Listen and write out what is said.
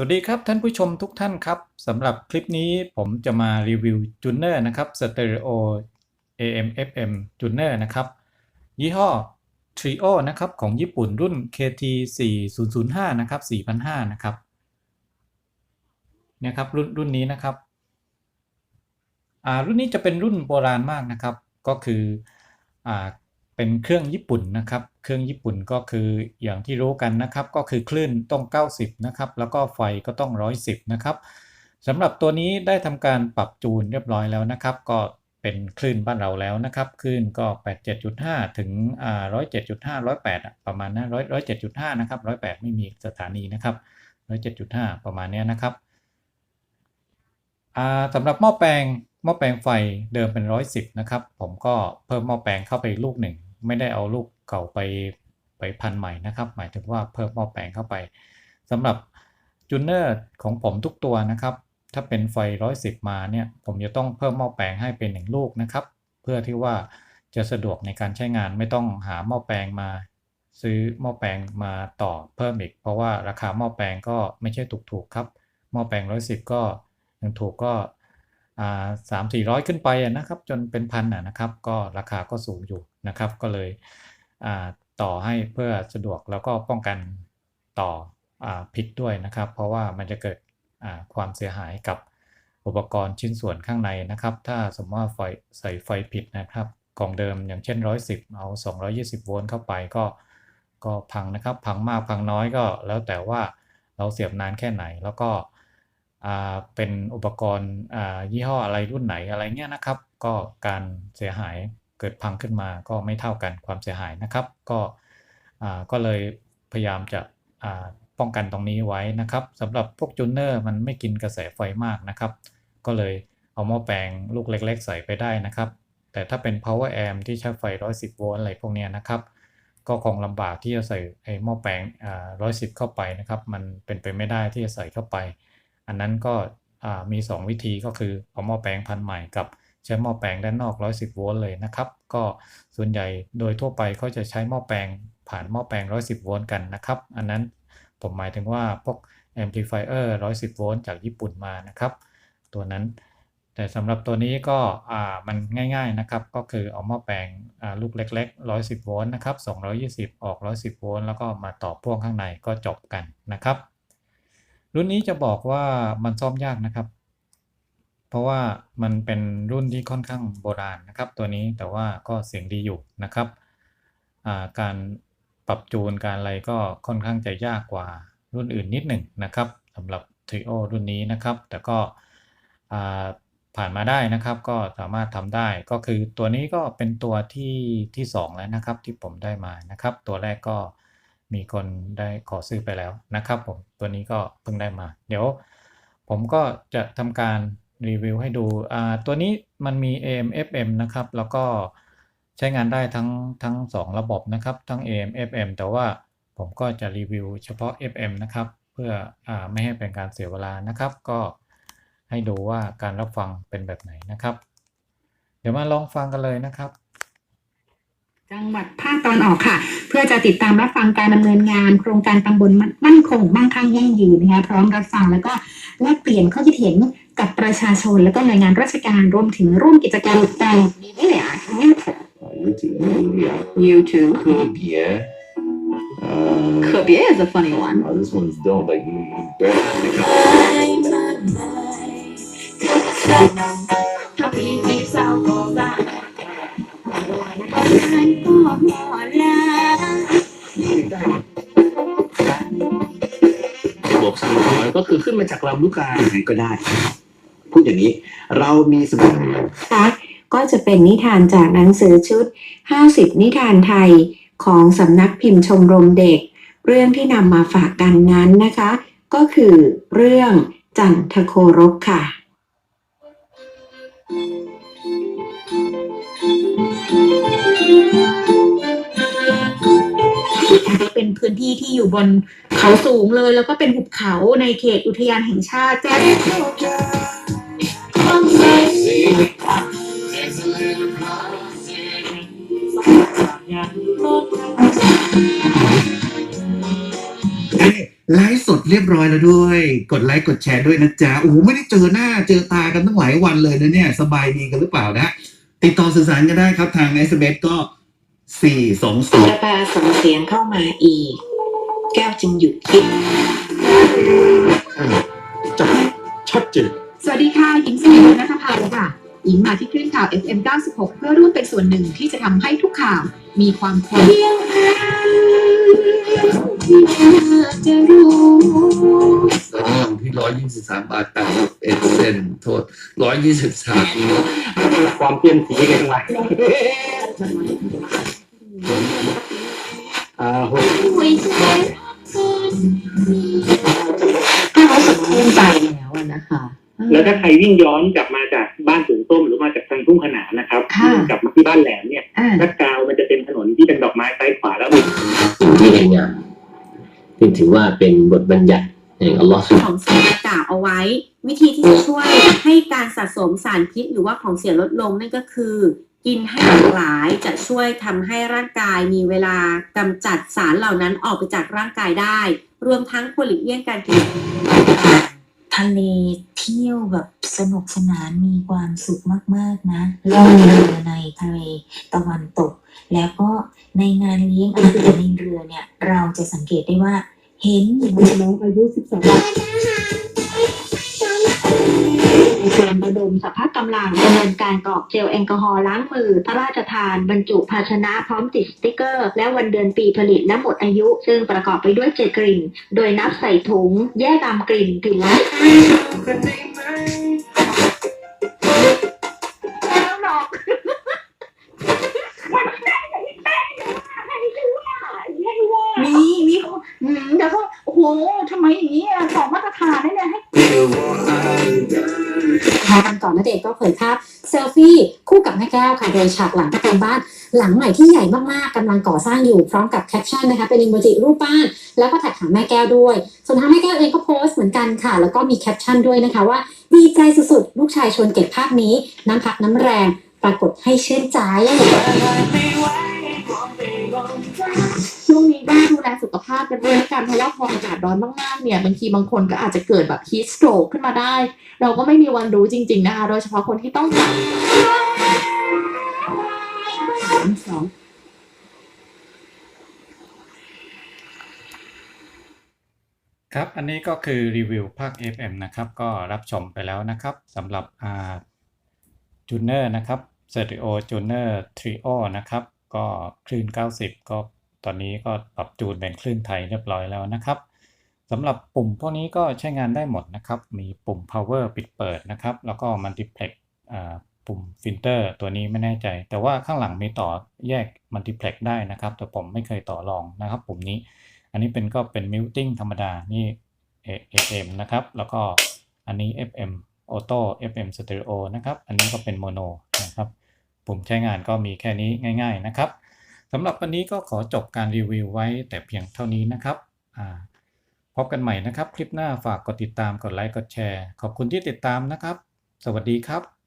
สวัสดีครับท่านผู้ชมทุกท่านครับสำหรับคลิปนี้ผมจะมารีวิวจูเนอร์นะครับ Stereo AM FM จูเนอร์นะครับ ยี่ห้อ Trio นะครับของญี่ปุ่นรุ่น KT 4005นะครับ4005นะครับเนี่ยครับรุ่นรุ่นนี้นะครับอ่ารุ่นนี้จะเป็นรุ่นโบราณมากนะครับ ก็คืออ่าเป็นเครื่องญี่ปุ่นนะครับ เครื่องญี่ปุ่นก็คืออย่างที่รู้กันนะครับ ก็คือคลื่นต้อง 90 นะครับ แล้วก็ไฟก็ต้อง 110 นะครับสำหรับตัวนี้ได้ทำการปรับจูนเรียบร้อยแล้วนะครับ ก็เป็นคลื่นบ้านเราแล้วนะครับคลื่นก็ 87.5 ถึงอ่า107.5 108อะประมาณนั้น100 107.5 นะครับ 108 ไม่มีสถานีนะครับ 107.5 ประมาณนี้นะครับสำหรับหม้อแปลงหม้อแปลงไฟเดิมเป็น 110 นะครับ ผมก็เพิ่มหม้อแปลงเข้าไปลูกหนึ่ง ไม่ได้เอาลูกเก่าไปไปพันใหม่นะครับ หมายถึงว่าเพิ่มหม้อแปลงเข้าไปสำหรับจูเนอร์ของผมทุกตัวนะครับ ถ้าเป็นไฟ 110 มาเนี่ย ผมจะต้องเพิ่มหม้อแปลงให้เป็นหนึ่งลูกนะครับ เพื่อที่ว่าจะสะดวกในการใช้งานไม่ต้องหาหม้อแปลงมา ซื้อหม้อแปลงมาต่อเพิ่มอีก เพราะว่าราคาหม้อแปลงก็ไม่ใช่ถูกๆครับหม้อแปลง 110 ก็ยังถูกก็สามสี่ร้อยขึ้นไปนะครับ จนเป็นพันนะครับ ก็ราคาก็สูงอยู่ นะครับ ก็เลยต่อให้เพื่อสะดวกแล้วก็ป้องกันต่ออผิดด้วยนะครับ เพราะว่ามันจะเกิดความเสียหายกับอุปกรณ์ชิ้นส่วนข้างในนะครับ ถ้าสมมติว่าไฟใส่ไฟผิดนะครับกล่องเดิมอย่างเช่น 110 เอา 220 โวลต์เข้าไปก็ก็พังนะครับ พังมากพังน้อยก็ แล้วแต่ว่าเราเสียบนานแค่ไหนแล้วก็เป็นอุปกรณ์ยี่ห้ออะไรรุ่นไหนอะไรเงี้ยนะครับ ก็การเสียหาย เกิดพังขึ้นมาก็ไม่เท่ากันความเสียหายนะครับ ก็ก็เลยพยายามจะป้องกันตรงนี้ไว้นะครับสำหรับพวกจูเนอร์มันไม่กินกระแสไฟมากนะครับ ก็เลยเอาหม้อแปลงลูกเล็ก ๆ ใส่ไปได้นะครับ แต่ถ้าเป็น power amp ที่ใช้ไฟ 110 โวลต์อะไรพวกนี้นะครับก็คงลำบากที่จะใส่ไอ้หม้อแปลง110เข้าไปนะครับ มันเป็นไปไม่ได้ที่จะใส่เข้าไป อันนั้นก็มี 2 วิธีก็คือเอาหม้อแปลงพันใหม่กับ ใช้หม้อแปลงด้านนอก 110 โวลต์เลยนะครับ ก็ส่วนใหญ่โดยทั่วไปเขาจะใช้หม้อแปลงผ่านหม้อแปลง 110 โวลต์กันนะครับ อันนั้นผมหมายถึงว่าพวก amplifier 110 โวลต์จากญี่ปุ่นมานะครับ ตัวนั้น แต่สำหรับตัวนี้ก็มันง่ายๆนะครับ ก็คือเอาหม้อแปลงลูกเล็ก ๆ 110 โวลต์นะครับ 220 ออก 110 โวลต์แล้วก็มาต่อพ่วงข้างในก็จบกันนะครับ รุ่นนี้จะบอกว่ามันซ่อมยากนะครับ เพราะว่ามันเป็นรุ่นที่ค่อนข้างโบราณนะครับ ตัวนี้แต่ว่าก็เสียงดีอยู่นะครับการปรับจูนการอะไรก็ค่อนข้างจะยากกว่ารุ่นอื่นนิดหนึ่งนะครับสำหรับ Trio รุ่นนี้นะครับ แต่ก็ผ่านมาได้นะครับ ก็สามารถทำได้ก็คือตัวนี้ก็เป็นตัวที่ที่ 2 แล้วนะครับ ที่ผมได้มานะครับ ตัวแรกก็มีคนได้ขอซื้อไปแล้วนะครับ ผมตัวนี้ก็เพิ่งได้มา เดี๋ยว ผมก็จะทำการ รีวิวให้ดูตัวนี้มันมี AM FM นะครับ แล้วก็ใช้งานได้ทั้งทั้ง 2 ระบบนะครับ ทั้ง AM FM แต่ว่าผมก็จะรีวิวเฉพาะ FM นะครับ เพื่ออไม่ให้เป็นการเสียเวลานะครับ ก็ให้ดูว่าการรับฟังเป็นแบบไหนนะครับ เดี๋ยวมาลองฟังกันเลยนะครับจังหวัดภาคตะวันออกค่ะ เพื่อจะติดตามรับฟังการดำเนินงาน โครงการตำบลมั่นคงมั่งคั่งยั่งยืนนะคะพร้อมรับฟังแล้วก็แลกเปลี่ยนข้อคิดเห็น กับประชาชนและก็หน่วยงานราชการรวมถึงร่วมกิจกรรมต่างๆนี่แหละ YouTube. YouTube. Yeah. Uh, Could be is a funny one. Oh, this one's dumb Like, you, you better. บวกสร้อก็คือขึ้นมาจากลำลูกกาไหนก็ได้ อย่างนี้ เรามีสมุดค่ะก็จะเป็นนิทานจากหนังสือชุด 50 นิทานไทยของสำนักพิมพ์ชมรมเด็ก เรื่องที่นำมาฝากกันนั้นนะคะ ก็คือเรื่องจันทโครกค่ะ เป็นพื้นที่ที่อยู่บนเขาสูงเลย แล้วก็เป็นหุบเขาในเขตอุทยานแห่งชาติแจ้งเนี่ ไลฟ์สดเรียบร้อยแล้วด้วย กดไลค์กดแชร์ด้วยนะจ๊ะโอ้โหไม่ได้เจอหน้าเจอตากันตั้งหลายวันเลยนะเนี่ย สบายดีกันหรือเปล่านะ ติดต่อสื่อสารกันได้ครับทาง s อ s ก็สี่สองศูนย์กระแตส่งเสียงเข้ามาอีก แก้วจึงหยุดคิดจัดชัดเจนส วัสดีค่ะ หญิงสิริวัฒนภาค่ะ หญิงมาที่คลื่นข่าว FM 96 เพื่อร่วมเป็นส่วนหนึ่งที่จะทำให้ทุกข่าวมีความคมจะรู้ที่ร้อยยี่สิบสามบาทแปดสิบเอ็ดเซนต์โทษร้อยยี่สิบสามความเปลี่ยนสีกันไง แล้วถ้าใครวิ่งย้อนกลับมาจากบ้านสูงต้มหรือมาจากทางทุ่งขนานนะครับค่ะวิ่งกลับมาที่บ้านแหลมเนี่ยอ่าลาดกาวมันจะเป็นถนนที่เป็นดอกไม้ซ้ายขวาแล้วมีสิ่งที่งดงามซึ่งถือว่าเป็นบทบัญญัติแห่งอัลลอฮ์สุบของเสียกล่าวเอาไว้ วิธีที่จะช่วยให้การสะสมสารพิษหรือว่าของเสียลดลงนั่นก็คือ กินให้หลากหลายจะช่วยทำให้ร่างกายมีเวลากำจัดสารเหล่านั้นออกไปจากร่างกายได้ รวมทั้งควรหลีกเลี่ยงการกิน ทะเลเที่ยวแบบสนุกสนานมีความสุขมากๆนะล่องเรือในทะเลตะวันตก แล้วก็ในงานเลี้ยงอาหารในเรือเนี่ย เราจะสังเกตได้ว่า เห็นน้องอายุ 12มี การระดมสภาพกำลังดำเนินการกรอกเจลแอลกอฮอล์ล้างมือ พระราชทาน บรรจุภาชนะพร้อมติดสติ๊กเกอร์ และวันเดือนปีผลิตและหมดอายุ ซึ่งประกอบไปด้วยเจ็ดกลิ่น โดยนับใส่ถุง แยกตามกลิ่นกลิ่นละ อย่างนี้อะสองมาตรฐานได้เนี่ยให้ค่ะวันก่อนณเดชน์ก็เผยภาพเซลฟี่คู่กับแม่แก้วค่ะโดยฉากหลังก็เป็นบ้านหลังใหม่ที่ใหญ่มากๆกำลังก่อสร้างอยู่พร้อมกับแคปชั่นนะคะเป็นอิโมจิรูปบ้าน แล้วก็แท็กหาแม่แก้วด้วย ส่วนทางแม่แก้วเองก็โพสต์เหมือนกันค่ะ แล้วก็มีแคปชั่นด้วยนะคะว่าดีใจสุดๆ ลูกชายชวนเก็บภาพนี้ น้ำพักน้ำแรงปรากฏให้ชื่นใจช่วงนี้ก็ดูแลสุขภาพกันด้วยกันเพราะว่าพออากาศร้อนมากๆเนี่ยบางทีบางคนก็อาจจะเกิดแบบ heat stroke ขึ้นมาได้ เราก็ไม่มีวันรู้จริง ๆนะคะ โดยเฉพาะคนที่ต้องการสองครับ อันนี้ก็คือรีวิวภาค FM นะครับ ก็รับชมไปแล้วนะครับสำหรับอ่าจูเนอร์นะครับสเตอริโอจูเนอร์ทริโอนะครับ ก็คลื่น 90 ก็ ตอนนี้ก็ปรับจูนเป็นคลื่นไทยเรียบร้อยแล้วนะครับสำหรับปุ่มพวกนี้ก็ใช้งานได้หมดนะครับ มีปุ่ม power ปิดเปิดนะครับ แล้วก็ multiplex ปุ่มฟิลเตอร์ตัวนี้ไม่แน่ใจ แต่ว่าข้างหลังมีต่อแยก multiplex ได้นะครับ แต่ผมไม่เคยต่อรองนะครับ ปุ่มนี้ อันนี้เป็นก็เป็น muting ธรรมดา นี่ A- AM นะครับ แล้วก็อันนี้ FM Auto FM Stereo นะครับ อันนี้ก็เป็น Mono นะครับ ปุ่มใช้งานก็มีแค่นี้ง่าย ๆ นะครับ สำหรับวันนี้ก็ขอจบการรีวิวไว้แต่เพียงเท่านี้นะครับพบกันใหม่นะครับ คลิปหน้าฝากกดติดตามกดไลค์กดแชร์ ขอบคุณที่ติดตามนะครับ สวัสดีครับ